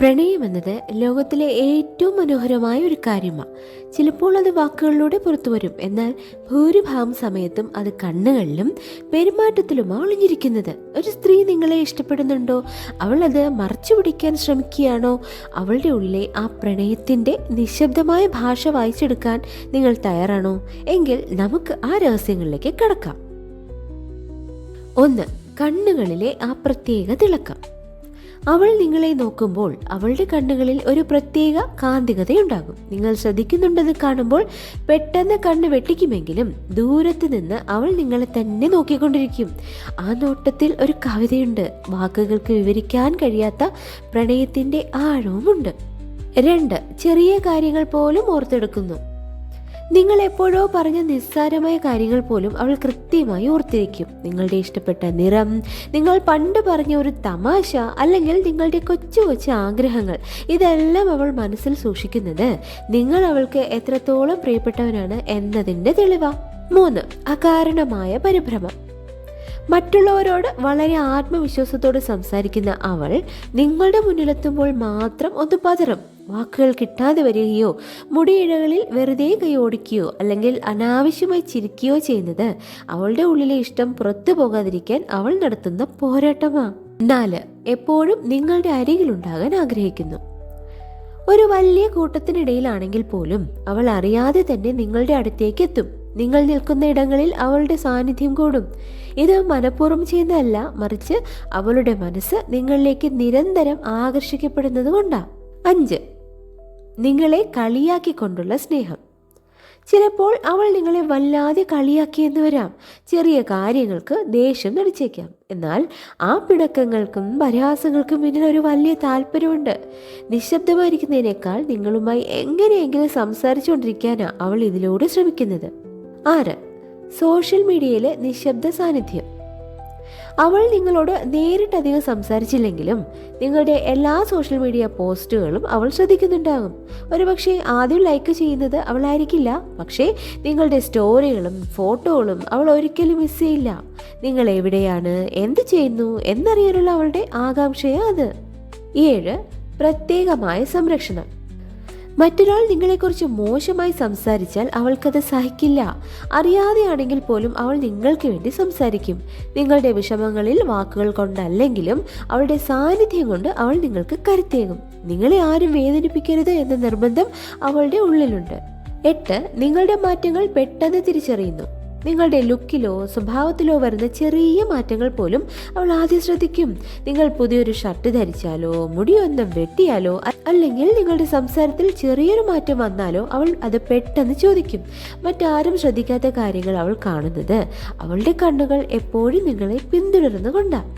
പ്രണയം എന്നത് ലോകത്തിലെ ഏറ്റവും മനോഹരമായ ഒരു കാര്യമാണ് ചിലപ്പോൾ അത് വാക്കുകളിലൂടെ പുറത്തു വരും. എന്നാൽ ഭൂരിഭാഗം സമയത്തും അത് കണ്ണുകളിലും പെരുമാറ്റത്തിലുമാണ് ഒളിഞ്ഞിരിക്കുന്നത്. ഒരു സ്ത്രീ നിങ്ങളെ ഇഷ്ടപ്പെടുന്നുണ്ടോ? അവൾ അത് മറച്ചു പിടിക്കാൻ ശ്രമിക്കുകയാണോ? അവളുടെ ഉള്ളിലെ ആ പ്രണയത്തിന്റെ നിശബ്ദമായ ഭാഷ വായിച്ചെടുക്കാൻ നിങ്ങൾ തയ്യാറാണോ? എങ്കിൽ നമുക്ക് ആ രഹസ്യങ്ങളിലേക്ക് കടക്കാം. ഒന്ന് കണ്ണുകളിലെ ആ പ്രത്യേക തിളക്കം. അവൾ നിങ്ങളെ നോക്കുമ്പോൾ അവളുടെ കണ്ണുകളിൽ ഒരു പ്രത്യേക കാന്തികതയുണ്ടാകും. നിങ്ങൾ ശ്രദ്ധിക്കുന്നുണ്ടെന്ന് കാണുമ്പോൾ പെട്ടെന്ന് കണ്ണ് വെട്ടിക്കുമെങ്കിലും ദൂരത്ത് നിന്ന് അവൾ നിങ്ങളെ തന്നെ നോക്കിക്കൊണ്ടിരിക്കും. ആ നോട്ടത്തിൽ ഒരു കവിതയുണ്ട്. വാക്കുകൾക്ക് വിവരിക്കാൻ കഴിയാത്ത പ്രണയത്തിന്റെ ആഴവുമുണ്ട്. രണ്ട് ചെറിയ കാര്യങ്ങൾ പോലും ഓർത്തെടുക്കുന്നു. നിങ്ങൾ എപ്പോഴോ പറഞ്ഞ നിസ്സാരമായ കാര്യങ്ങൾ പോലും അവൾ കൃത്യമായി ഓർത്തിരിക്കും. നിങ്ങളുടെ ഇഷ്ടപ്പെട്ട നിറം നിങ്ങൾ പണ്ട് പറഞ്ഞ ഒരു തമാശ അല്ലെങ്കിൽ നിങ്ങളുടെ കൊച്ചു കൊച്ചു ആഗ്രഹങ്ങൾ ഇതെല്ലാം അവൾ മനസ്സിൽ സൂക്ഷിക്കുന്നത് നിങ്ങൾ അവൾക്ക് എത്രത്തോളം പ്രിയപ്പെട്ടവനാണ് എന്നതിന്റെ തെളിവ. മൂന്ന് അകാരണമായ പരിഭ്രമം. മറ്റുള്ളവരോട് വളരെ ആത്മവിശ്വാസത്തോടെ സംസാരിക്കുന്ന അവൾ നിങ്ങളുടെ മുന്നിലെത്തുമ്പോൾ മാത്രം ഒന്ന് പതറും. വാക്കുകൾ കിട്ടാതെ വരികയോ മുടിയിഴകളിൽ വെറുതെ കൈ ഓടിക്കുകയോ അല്ലെങ്കിൽ അനാവശ്യമായി ചിരിക്കുകയോ ചെയ്യുന്നത് അവളുടെ ഉള്ളിലെ ഇഷ്ടം പുറത്തു പോകാതിരിക്കാൻ അവൾ നടത്തുന്ന പോരാട്ടമാണ് നാല് എപ്പോഴും നിങ്ങളുടെ അരികിലുണ്ടാകാൻ ആഗ്രഹിക്കുന്നു. ഒരു വലിയ കൂട്ടത്തിനിടയിലാണെങ്കിൽ പോലും അവൾ അറിയാതെ തന്നെ നിങ്ങളുടെ അടുത്തേക്ക് എത്തും. നിങ്ങൾ നിൽക്കുന്ന ഇടങ്ങളിൽ അവളുടെ സാന്നിധ്യം കൂടും. ഇത് മനഃപൂർവം ചെയ്യുന്നതല്ല മറിച്ച് അവളുടെ മനസ്സ് നിങ്ങളിലേക്ക് നിരന്തരം ആകർഷിക്കപ്പെടുന്നത് കൊണ്ടാണ് അഞ്ച് നിങ്ങളെ കളിയാക്കിക്കൊണ്ടുള്ള സ്നേഹം. ചിലപ്പോൾ അവൾ നിങ്ങളെ വല്ലാതെ കളിയാക്കിയെന്ന് വരാം. ചെറിയ കാര്യങ്ങൾക്ക് ദേഷ്യം നടിച്ചേക്കാം. എന്നാൽ ആ പിണക്കങ്ങൾക്കും പരിഹാസങ്ങൾക്കും പിന്നിൽ ഒരു വലിയ താല്പര്യമുണ്ട്. നിശബ്ദമായിരിക്കുന്നതിനേക്കാൾ നിങ്ങളുമായി എങ്ങനെയെങ്കിലും സംസാരിച്ചുകൊണ്ടിരിക്കാനാണ് അവൾ ഇതിലൂടെ ശ്രമിക്കുന്നത്. ആറ് സോഷ്യൽ മീഡിയയിലെ നിശബ്ദ സാന്നിധ്യം. അവൾ നിങ്ങളോട് നേരിട്ടധികം സംസാരിച്ചില്ലെങ്കിലും നിങ്ങളുടെ എല്ലാ സോഷ്യൽ മീഡിയ പോസ്റ്റുകളും അവൾ ശ്രദ്ധിക്കുന്നുണ്ടാകും. ഒരുപക്ഷെ ആദ്യം ലൈക്ക് ചെയ്യുന്നത് അവളായിരിക്കില്ല. പക്ഷേ നിങ്ങളുടെ സ്റ്റോറികളും ഫോട്ടോകളും അവൾ ഒരിക്കലും മിസ് ചെയ്യില്ല. നിങ്ങൾ എവിടെയാണ്? എന്ത് ചെയ്യുന്നു? എന്നറിയാനുള്ള അവളുടെ ആകാംക്ഷയാണ് അത്. ഏഴ് പ്രത്യേകമായ സംരക്ഷണം. മറ്റൊരാൾ നിങ്ങളെക്കുറിച്ച് മോശമായി സംസാരിച്ചാൽ അവൾക്കത് സഹിക്കില്ല. അറിയാതെയാണെങ്കിൽ പോലും അവൾ നിങ്ങൾക്ക് വേണ്ടി സംസാരിക്കും. നിങ്ങളുടെ വിഷമങ്ങളിൽ വാക്കുകൾ കൊണ്ടല്ലെങ്കിലും അവളുടെ സാന്നിധ്യം കൊണ്ട് അവൾ നിങ്ങൾക്ക് കരുത്തേകും. നിങ്ങളെ ആരും വേദനിപ്പിക്കരുത് എന്ന നിർബന്ധം അവളുടെ ഉള്ളിലുണ്ട്. എട്ട് നിങ്ങളുടെ മാറ്റങ്ങൾ പെട്ടെന്ന് തിരിച്ചറിയുന്നു. നിങ്ങളുടെ ലുക്കിലോ സ്വഭാവത്തിലോ വരുന്ന ചെറിയ മാറ്റങ്ങൾ പോലും അവൾ ആദ്യം ശ്രദ്ധിക്കും. നിങ്ങൾ പുതിയൊരു ഷർട്ട് ധരിച്ചാലോ മുടിയൊന്നും വെട്ടിയാലോ അല്ലെങ്കിൽ നിങ്ങളുടെ സംസാരത്തിൽ ചെറിയൊരു മാറ്റം വന്നാലോ അവൾ അത് പെട്ടെന്ന് ചോദിക്കും. മറ്റാരും ശ്രദ്ധിക്കാത്ത കാര്യങ്ങൾ അവൾ കാണുന്നത് അവളുടെ കണ്ണുകൾ എപ്പോഴും നിങ്ങളെ പിന്തുടരുന്നുകൊണ്ടാണ്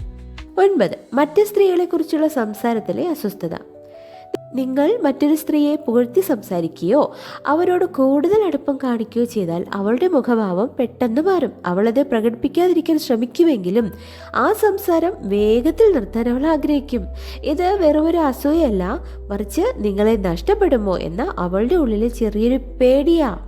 ഒൻപത് മറ്റ് സ്ത്രീകളെക്കുറിച്ചുള്ള സംസാരത്തിലെ അസ്വസ്ഥത. നിങ്ങൾ മറ്റൊരു സ്ത്രീയെ പുകഴ്ത്തി സംസാരിക്കുകയോ അവരോട് കൂടുതൽ അടുപ്പം കാണിക്കുകയോ ചെയ്താൽ അവളുടെ മുഖഭാവം പെട്ടെന്ന് മാറും. അവളത് പ്രകടിപ്പിക്കാതിരിക്കാൻ ശ്രമിക്കുമെങ്കിലും ആ സംസാരം വേഗത്തിൽ നിർത്താൻ അവൾ ആഗ്രഹിക്കും. ഇത് വെറും ഒരു അസൂയല്ല മറിച്ച് നിങ്ങളെ നഷ്ടപ്പെടുമോ എന്ന അവളുടെ ഉള്ളിലെ ചെറിയൊരു പേടിയാ.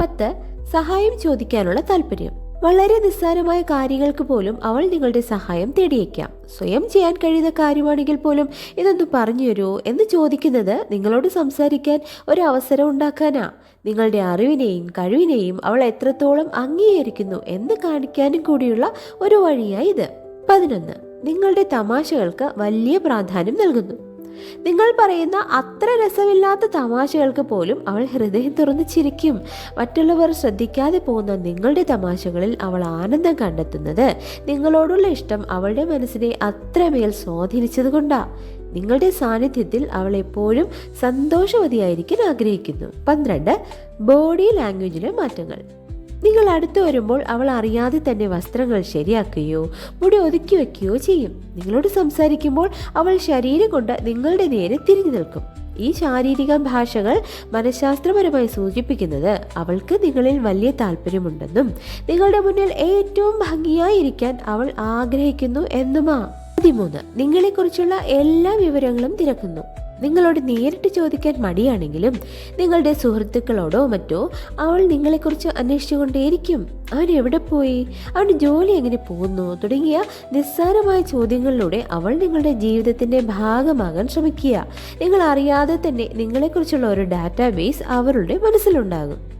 പത്ത് സഹായം ചോദിക്കാനുള്ള താല്പര്യം വളരെ നിസ്സാരമായ കാര്യങ്ങൾക്ക് പോലും അവൾ നിങ്ങളുടെ സഹായം തേടിയേക്കാം. സ്വയം ചെയ്യാൻ കഴിയുന്ന കാര്യമാണെങ്കിൽ പോലും ഇതൊന്ന് പറഞ്ഞു തരുമോ എന്ന് ചോദിക്കുന്നത് നിങ്ങളോട് സംസാരിക്കാൻ ഒരു അവസരം ഉണ്ടാക്കാനാ. നിങ്ങളുടെ അറിവിനെയും കഴിവിനെയും അവൾ എത്രത്തോളം അംഗീകരിക്കുന്നു എന്ന് കാണിക്കാനും കൂടിയുള്ള ഒരു വഴിയായി ഇത്. പതിനൊന്ന്. നിങ്ങളുടെ തമാശകൾക്ക് വലിയ പ്രാധാന്യം നൽകുന്നു. നിങ്ങൾ പറയുന്ന അത്ര രസമില്ലാത്ത തമാശകൾക്ക് പോലും അവൾ ഹൃദയം തുറന്ന് ചിരിക്കും. മറ്റുള്ളവർ ശ്രദ്ധിക്കാതെ പോകുന്ന നിങ്ങളുടെ തമാശകളിൽ അവൾ ആനന്ദം കണ്ടെത്തുന്നത് നിങ്ങളോടുള്ള ഇഷ്ടം അവളുടെ മനസ്സിനെ അത്രമേൽ സ്വാധീനിച്ചതുകൊണ്ടാണ് നിങ്ങളുടെ സാന്നിധ്യത്തിൽ അവൾ എപ്പോഴും സന്തോഷവതിയായിരിക്കാൻ ആഗ്രഹിക്കുന്നു. പന്ത്രണ്ട് ബോഡി ലാംഗ്വേജിലെ മാറ്റങ്ങൾ. നിങ്ങൾ അടുത്തു വരുമ്പോൾ അവൾ അറിയാതെ തന്നെ വസ്ത്രങ്ങൾ ശരിയാക്കുകയോ മുടി ഒതുക്കി വയ്ക്കുകയോ ചെയ്യും. നിങ്ങളോട് സംസാരിക്കുമ്പോൾ അവൾ ശരീരം കൊണ്ട് നിങ്ങളുടെ നേരെ തിരിഞ്ഞു നിൽക്കും. ഈ ശാരീരിക ഭാഷകൾ മനഃശാസ്ത്രപരമായി സൂചിപ്പിക്കുന്നത് അവൾക്ക് നിങ്ങളിൽ വലിയ താല്പര്യമുണ്ടെന്നും നിങ്ങളുടെ മുന്നിൽ ഏറ്റവും ഭംഗിയായിരിക്കാൻ അവൾ ആഗ്രഹിക്കുന്നു എന്നുമാ. പതിമൂന്ന്. നിങ്ങളെക്കുറിച്ചുള്ള എല്ലാ വിവരങ്ങളും തിരക്കുന്നു. നിങ്ങളോട് നേരിട്ട് ചോദിക്കാൻ മടിയാണെങ്കിലും നിങ്ങളുടെ സുഹൃത്തുക്കളോടോ മറ്റോ അവൾ നിങ്ങളെക്കുറിച്ച് അന്വേഷിച്ചുകൊണ്ടേയിരിക്കും. അവൻ എവിടെ പോയി? അവന്റെ ജോലി എങ്ങനെ പോകുന്നു? തുടങ്ങിയ നിസ്സാരമായ ചോദ്യങ്ങളിലൂടെ അവൾ നിങ്ങളുടെ ജീവിതത്തിന്റെ ഭാഗമാകാൻ ശ്രമിക്കുക. നിങ്ങൾ അറിയാതെ തന്നെ നിങ്ങളെക്കുറിച്ചുള്ള ഒരു ഡാറ്റാബേസ് അവരുടെ മനസ്സിലുണ്ടാകും.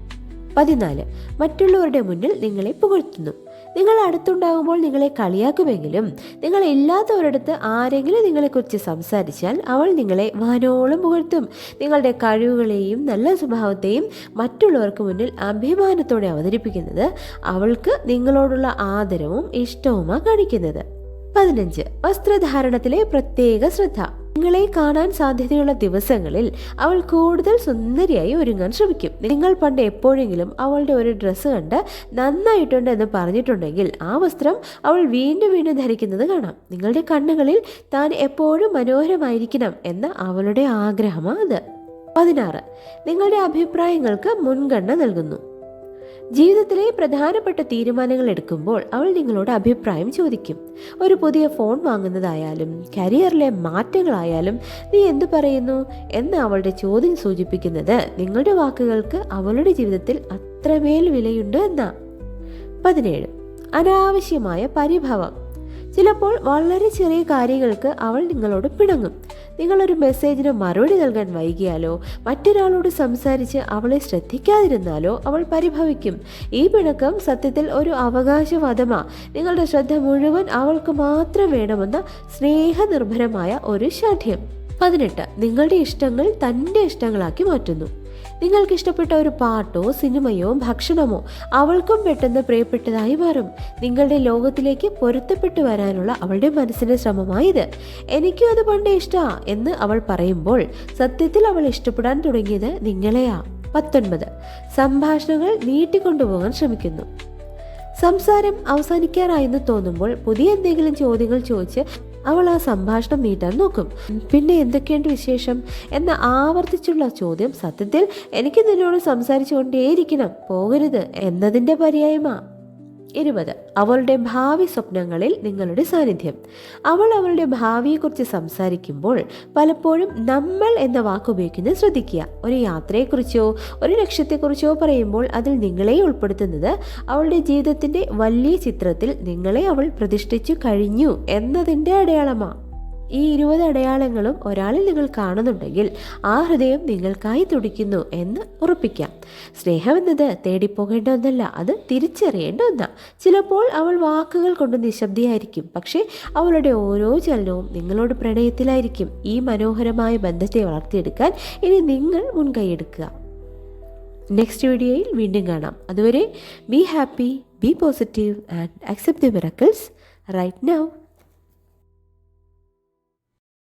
പതിനാല്. മറ്റുള്ളവരുടെ മുന്നിൽ നിങ്ങളെ പുകഴ്ത്തുന്നു. നിങ്ങൾ അടുത്തുണ്ടാകുമ്പോൾ നിങ്ങളെ കളിയാക്കുമെങ്കിലും നിങ്ങൾ ഇല്ലാത്തവരടുത്ത് ആരെങ്കിലും നിങ്ങളെക്കുറിച്ച് സംസാരിച്ചാൽ അവൾ നിങ്ങളെ വാനോളം പുകഴ്ത്തും. നിങ്ങളുടെ കഴിവുകളെയും നല്ല സ്വഭാവത്തെയും മറ്റുള്ളവർക്ക് മുന്നിൽ അഭിമാനത്തോടെ അവതരിപ്പിക്കുന്നത് അവൾക്ക് നിങ്ങളോടുള്ള ആദരവും ഇഷ്ടവുമാണ് കാണിക്കുന്നത്. പതിനഞ്ച്. വസ്ത്രധാരണത്തിലെ പ്രത്യേക ശ്രദ്ധ. നിങ്ങളെ കാണാൻ സാധ്യതയുള്ള ദിവസങ്ങളിൽ അവൾ കൂടുതൽ സുന്ദരിയായി ഒരുങ്ങാൻ ശ്രമിക്കും. നിങ്ങൾ പണ്ട് എപ്പോഴെങ്കിലും അവളുടെ ഒരു ഡ്രസ്സ് കണ്ട് നന്നായിട്ടുണ്ട് എന്ന് പറഞ്ഞിട്ടുണ്ടെങ്കിൽ ആ വസ്ത്രം അവൾ വീണ്ടും വീണ്ടും ധരിക്കുന്നത് കാണാം. നിങ്ങളുടെ കണ്ണുകളിൽ താൻ എപ്പോഴും മനോഹരമായിരിക്കണം എന്ന അവളുടെ ആഗ്രഹമാണ് അത്. പതിനാറ്. നിങ്ങളുടെ അഭിപ്രായങ്ങൾക്ക് മുൻഗണന നൽകുന്നു. ജീവിതത്തിലെ പ്രധാനപ്പെട്ട തീരുമാനങ്ങൾ എടുക്കുമ്പോൾ അവൾ നിങ്ങളോട് അഭിപ്രായം ചോദിക്കും. ഒരു പുതിയ ഫോൺ വാങ്ങുന്നതായാലും കരിയറിലെ മാറ്റങ്ങളായാലും നീ എന്തു പറയുന്നു എന്ന് അവളുടെ ചോദ്യം സൂചിപ്പിക്കുന്നത് നിങ്ങളുടെ വാക്കുകൾക്ക് അവളുടെ ജീവിതത്തിൽ അത്രമേൽ വിലയുണ്ട് എന്നാ. പതിനേഴ്. അനാവശ്യമായ പരിഭവം. ചിലപ്പോൾ വളരെ ചെറിയ കാര്യങ്ങൾക്ക് അവൾ നിങ്ങളോട് പിണങ്ങും. നിങ്ങളൊരു മെസ്സേജിന് മറുപടി നൽകാൻ വൈകിയാലോ മറ്റൊരാളോട് സംസാരിച്ച് അവളെ ശ്രദ്ധിക്കാതിരുന്നാലോ അവൾ പരിഭവിക്കും. ഈ പിണക്കം സത്യത്തിൽ ഒരു അവകാശവാദമാ. നിങ്ങളുടെ ശ്രദ്ധ മുഴുവൻ അവൾക്ക് മാത്രം വേണമെന്ന സ്നേഹനിർഭരമായ ഒരു ശാഠ്യം. പതിനെട്ട്. നിങ്ങളുടെ ഇഷ്ടങ്ങൾ തന്റെ ഇഷ്ടങ്ങളാക്കി മാറ്റുന്നു. നിങ്ങൾക്ക് ഇഷ്ടപ്പെട്ട ഒരു പാട്ടോ സിനിമയോ ഭക്ഷണമോ അവൾക്കും പെട്ടെന്ന് പ്രിയപ്പെട്ടതായി മാറും. നിങ്ങളുടെ ലോകത്തിലേക്ക് പൊരുത്തപ്പെട്ടു വരാനുള്ള അവളുടെ മനസ്സിന്റെ ശ്രമമായത് എനിക്കും അത് പണ്ടേ ഇഷ്ടാ എന്ന് അവൾ പറയുമ്പോൾ സത്യത്തിൽ അവൾ ഇഷ്ടപ്പെടാൻ തുടങ്ങിയത് നിങ്ങളെയാ. പത്തൊൻപത്. സംഭാഷണങ്ങൾ നീട്ടിക്കൊണ്ടുപോകാൻ ശ്രമിക്കുന്നു. സംസാരം അവസാനിക്കാറായെന്ന് തോന്നുമ്പോൾ പുതിയ എന്തെങ്കിലും ചോദ്യങ്ങൾ ചോദിച്ച് അവൾ ആ സംഭാഷണം നീട്ടാൻ നോക്കും. പിന്നെ എന്തൊക്കെയുണ്ട് വിശേഷം? എന്ന ആവർത്തിച്ചുള്ള ചോദ്യം സത്യത്തിൽ എനിക്ക് നിന്നോട് സംസാരിച്ചുകൊണ്ടേയിരിക്കണം. പോകരുത് എന്നതിന്റെ പര്യായമാ. ഇരുപത്. അവളുടെ ഭാവി സ്വപ്നങ്ങളിൽ നിങ്ങളുടെ സാന്നിധ്യം. അവൾ അവളുടെ ഭാവിയെക്കുറിച്ച് സംസാരിക്കുമ്പോൾ പലപ്പോഴും നമ്മൾ എന്ന വാക്ക് ഉപയോഗിക്കുന്നത് ശ്രദ്ധിക്കുക. ഒരു യാത്രയെക്കുറിച്ചോ ഒരു ലക്ഷ്യത്തെക്കുറിച്ചോ പറയുമ്പോൾ അതിൽ നിങ്ങളെ ഉൾപ്പെടുത്തുന്നത് അവളുടെ ജീവിതത്തിന്റെ വലിയ ചിത്രത്തിൽ നിങ്ങളെ അവൾ പ്രതിഷ്ഠിച്ചു കഴിഞ്ഞു എന്നതിന്റെ അടയാളമാണ് ഈ ഇരുപത് അടയാളങ്ങളും ഒരാളിൽ നിങ്ങൾ കാണുന്നുണ്ടെങ്കിൽ ആ ഹൃദയം നിങ്ങൾക്കായി തുടിക്കുന്നു എന്ന് ഉറപ്പിക്കാം. സ്നേഹം എന്നത് തേടിപ്പോകേണ്ട ഒന്നല്ല അത് തിരിച്ചറിയേണ്ട ഒന്നാണ് ചിലപ്പോൾ അവൾ വാക്കുകൾ കൊണ്ട് നിശബ്ദയായിരിക്കും പക്ഷേ അവളുടെ ഓരോ ചലനവും നിങ്ങളോട് പ്രണയത്തിലായിരിക്കും. ഈ മനോഹരമായ ബന്ധത്തെ വളർത്തിയെടുക്കാൻ ഇനി നിങ്ങൾ മുൻകൈയെടുക്കുക. നെക്സ്റ്റ് വീഡിയോയിൽ വീണ്ടും കാണാം. അതുവരെ be happy be positive and accept the miracles right now